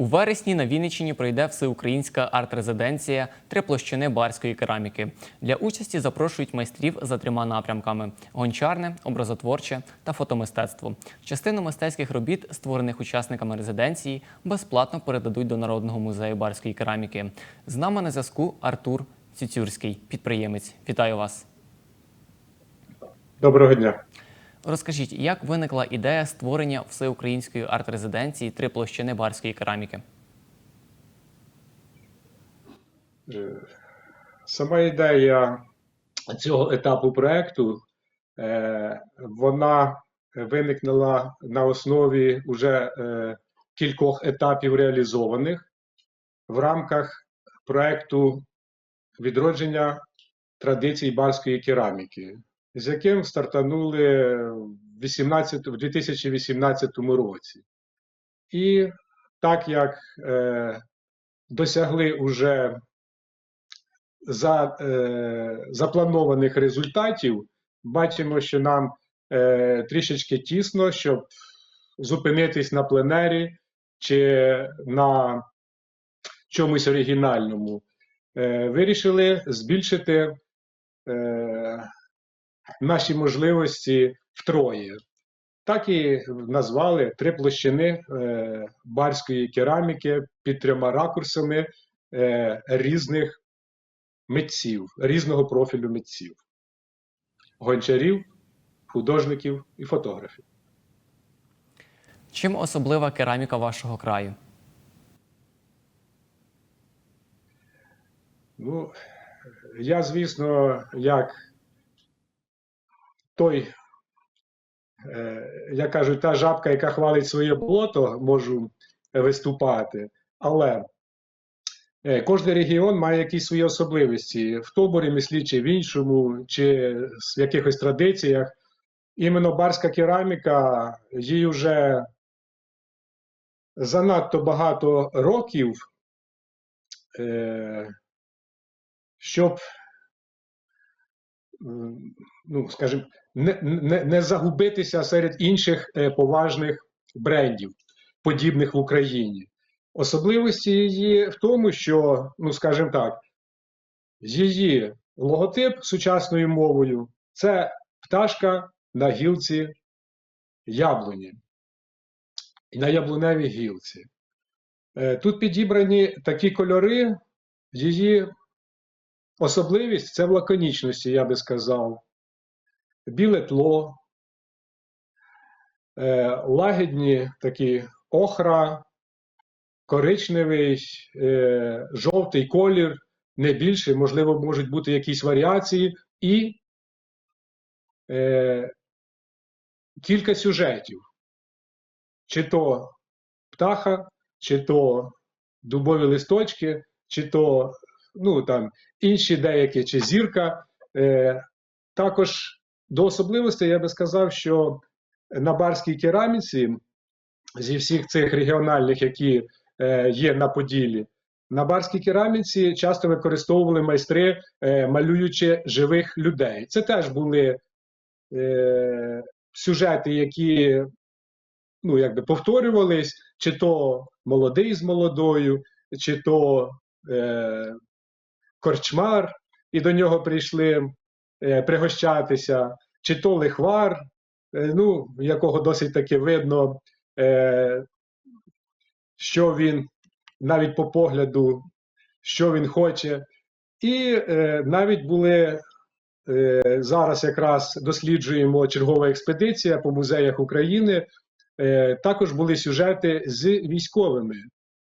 У вересні на Вінниччині пройде всеукраїнська арт-резиденція три площини барської кераміки. Для участі запрошують майстрів за трьома напрямками: гончарне, образотворче та фотомистецтво. Частину мистецьких робіт, створених учасниками резиденції, безплатно передадуть до Народного музею барської кераміки. З нами на зв'язку Артур Цюцюрський, підприємець. Вітаю вас. Доброго дня. Розкажіть, як виникла ідея створення всеукраїнської арт-резиденції три площини барської кераміки? Е, Сама ідея цього етапу проекту е, вона виникнула на основі уже е, кількох етапів реалізованих в рамках проекту відродження традицій барської кераміки, з яким стартанули в 18 в 2018 році. І так як е, досягли уже за, е, запланованих результатів, бачимо, що нам е, трішечки тісно, щоб зупинитись на пленері чи на чомусь оригінальному. Е, вирішили збільшити е, наші можливості втроє. Так і назвали три площини е, барської кераміки під трьома ракурсами е, різних митців, різного профілю митців, гончарів, художників і фотографів. Чим особлива кераміка вашого краю? Ну, я, звісно, як той, е, як кажуть, та жабка, яка хвалить своє болото, можу виступати, але е, кожен регіон має якісь свої особливості в тому ремеслі, чи в іншому, чи в якихось традиціях. Іменно барська кераміка, їй вже занадто багато років. Е, щоб, ну, скажімо, не, не, не загубитися серед інших е, поважних брендів, подібних в Україні. Особливості її в тому, що, ну, скажімо так, її логотип сучасною мовою це пташка на гілці яблуні, на яблуневій гілці. Е, Тут підібрані такі кольори, її Особливість це в лаконічності, я би сказав. Біле тло, е, лагідні такі охра, коричневий, е, жовтий колір, не більше, можливо, можуть бути якісь варіації, і е, кілька сюжетів. Чи то птаха, чи то дубові листочки, чи то ну там інші деякі чи зірка. Е, Також до особливостей я би сказав, що на барській кераміці зі всіх цих регіональних, які е, є на Поділі, на барській кераміці часто використовували майстри, е, малюючи живих людей. Це теж були е, сюжети, які ну, якби повторювались, чи то молодий з молодою, чи то е, корчмар, і до нього прийшли е, пригощатися, чи то лихвар, е, ну, якого досить таки видно, е, що він навіть по погляду, що він хоче. І навіть були зараз якраз досліджуємо чергова експедиція по музеях України. Також були сюжети з військовими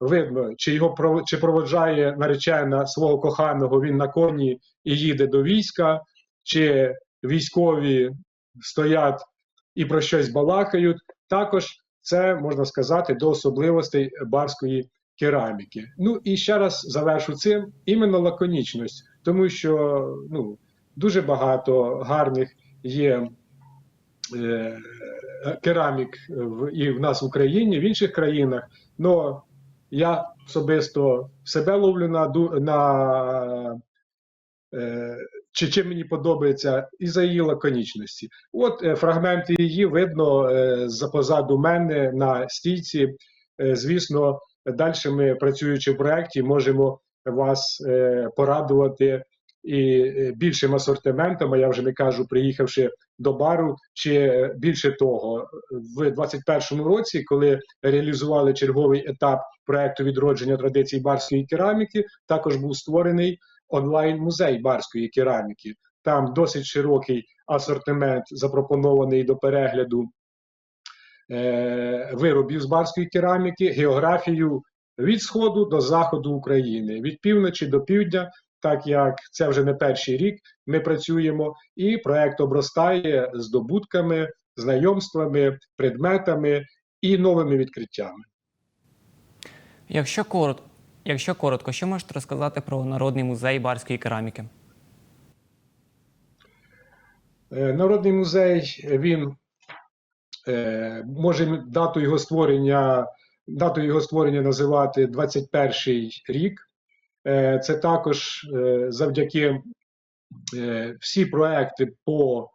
видно, чи його чи проводжає наречена свого коханого він на коні і їде до війська, чи військові стоять і про щось балакають. Також це можна сказати до особливостей барської кераміки. Ну і ще раз завершу цим іменно лаконічність, тому що ну, дуже багато гарних є. е, Керамік і в нас в Україні, в інших країнах, але я особисто себе ловлю на, на е, чи чим мені подобається, і за її лаконічності. От е, фрагменти її видно е, позаду мене на стійці. Е, звісно, далі ми, працюючи в проєкті, можемо вас е, порадувати і е, більшим асортиментом, а я вже не кажу, приїхавши до бару, чи е, більше того, в 2021 році, коли реалізували черговий етап проекту відродження традицій барської кераміки, також був створений онлайн-музей барської кераміки. Там досить широкий асортимент запропонований до перегляду е, виробів з барської кераміки, географію від сходу до заходу України, від півночі до півдня, так як це вже не перший рік ми працюємо, і проект обростає здобутками, знайомствами, предметами і новими відкриттями. Якщо коротко, якщо коротко, що можете розказати про Народний музей барської кераміки? Е, Народний музей він е, може дату його створення, дату його створення називати 21 рік. Е, Це також е, завдяки е, всі проекти по,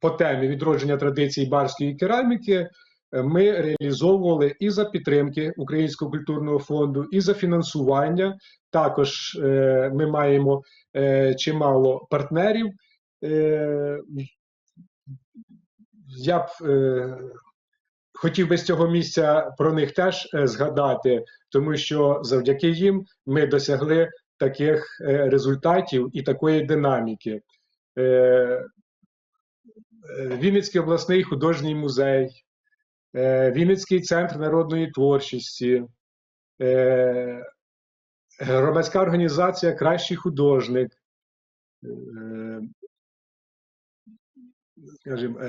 по темі відродження традицій барської кераміки. Ми реалізовували і за підтримки Українського культурного фонду, і за фінансування. Також ми маємо чимало партнерів. Я б хотів би з цього місця про них теж е, згадати, тому що завдяки їм ми досягли таких е, результатів і такої динаміки. Е, Вінницький обласний художній музей, Вінницький центр народної творчості, громадська організація Кращий художник. Скажімо,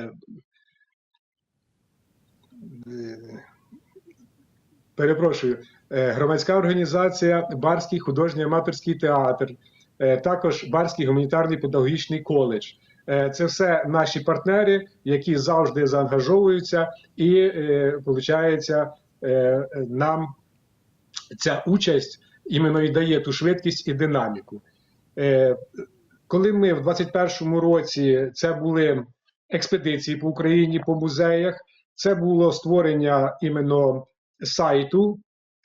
перепрошую, е, громадська організація Барський художній аматорський театр, е, також Барський гуманітарний педагогічний коледж. Е, Це все наші партнери, які завжди заангажовуються, і виходить, нам ця участь іменно і дає ту швидкість і динаміку. Коли ми в 2021 році це були експедиції по Україні по музеях, це було створення іменно сайту,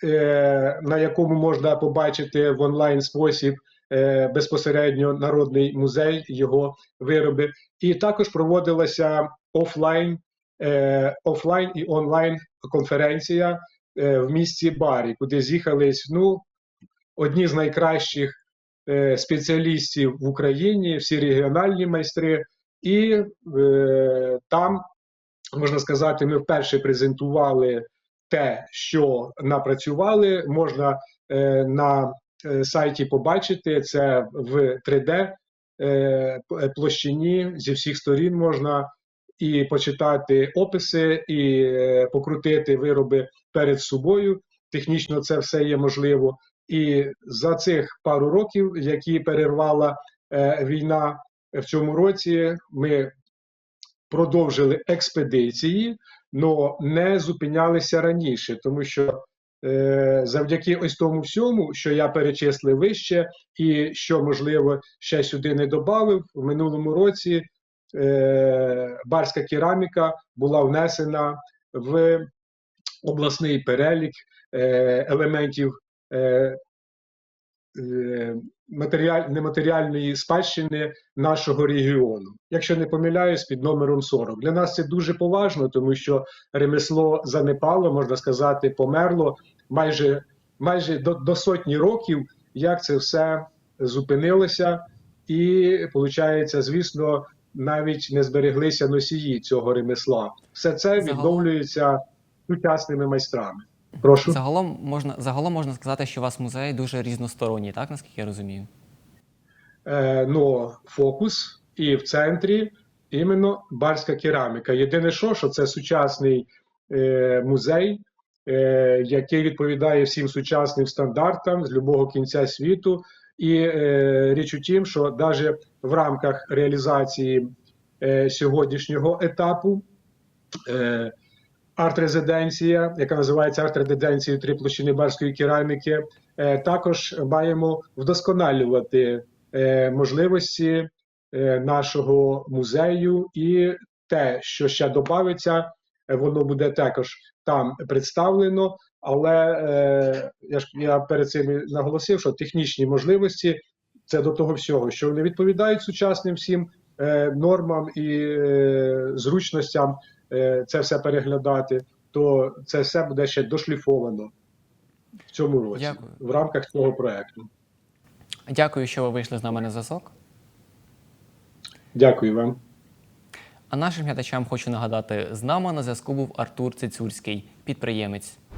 е, на якому можна побачити в онлайн спосіб е, безпосередньо народний музей, його вироби, і також проводилася офлайн, е, офлайн і онлайн конференція е, в місті Барі, куди з'їхались ну, одні з найкращих е, спеціалістів в Україні, всі регіональні майстри, і е, там можна сказати, ми вперше презентували те, що напрацювали. Можна е, на е, сайті побачити це в 3D е, площині зі всіх сторін можна і почитати описи, і е, покрутити вироби перед собою. Технічно це все є можливо. І за цих пару років, які перервала е, війна в цьому році, ми продовжили експедиції, але не зупинялися раніше, тому що е, завдяки ось тому всьому, що я перечислив вище, і що можливо ще сюди не додав, в минулому році е, барська кераміка була внесена в обласний перелік е, елементів. Е, матеріаль, нематеріальної спадщини нашого регіону. Якщо не помиляюсь, під номером 40. Для нас це дуже поважно, тому що ремесло занепало, можна сказати, померло майже, майже до, до сотні років, як це все зупинилося, і виходить, звісно, навіть не збереглися носії цього ремесла. Все це відновлюється сучасними майстрами. Прошу. Загалом можна, загалом можна сказати, що у вас музей дуже різносторонній, так наскільки я розумію? е, но фокус і в центрі іменно барська кераміка. Єдине, що, що це сучасний е, музей, е, який відповідає всім сучасним стандартам з любого кінця світу. І е, річ у тім, що навіть в рамках реалізації е, сьогоднішнього етапу. Е, арт-резиденція, яка називається арт-резиденцією три площини барської кераміки, е, також маємо вдосконалювати е, можливості е, нашого музею і те, що ще додається, воно буде також там представлено. Але я ж я перед цим наголосив, що технічні можливості це до того всього, що вони відповідають сучасним всім нормам і зручностям це все переглядати, то це все буде ще дошліфовано в цьому році Дякую. в рамках цього проекту. Дякую, що ви вийшли з нами на зв'язок. Дякую вам. А нашим глядачам хочу нагадати: з нами на зв'язку був Артур Цицюрський, підприємець.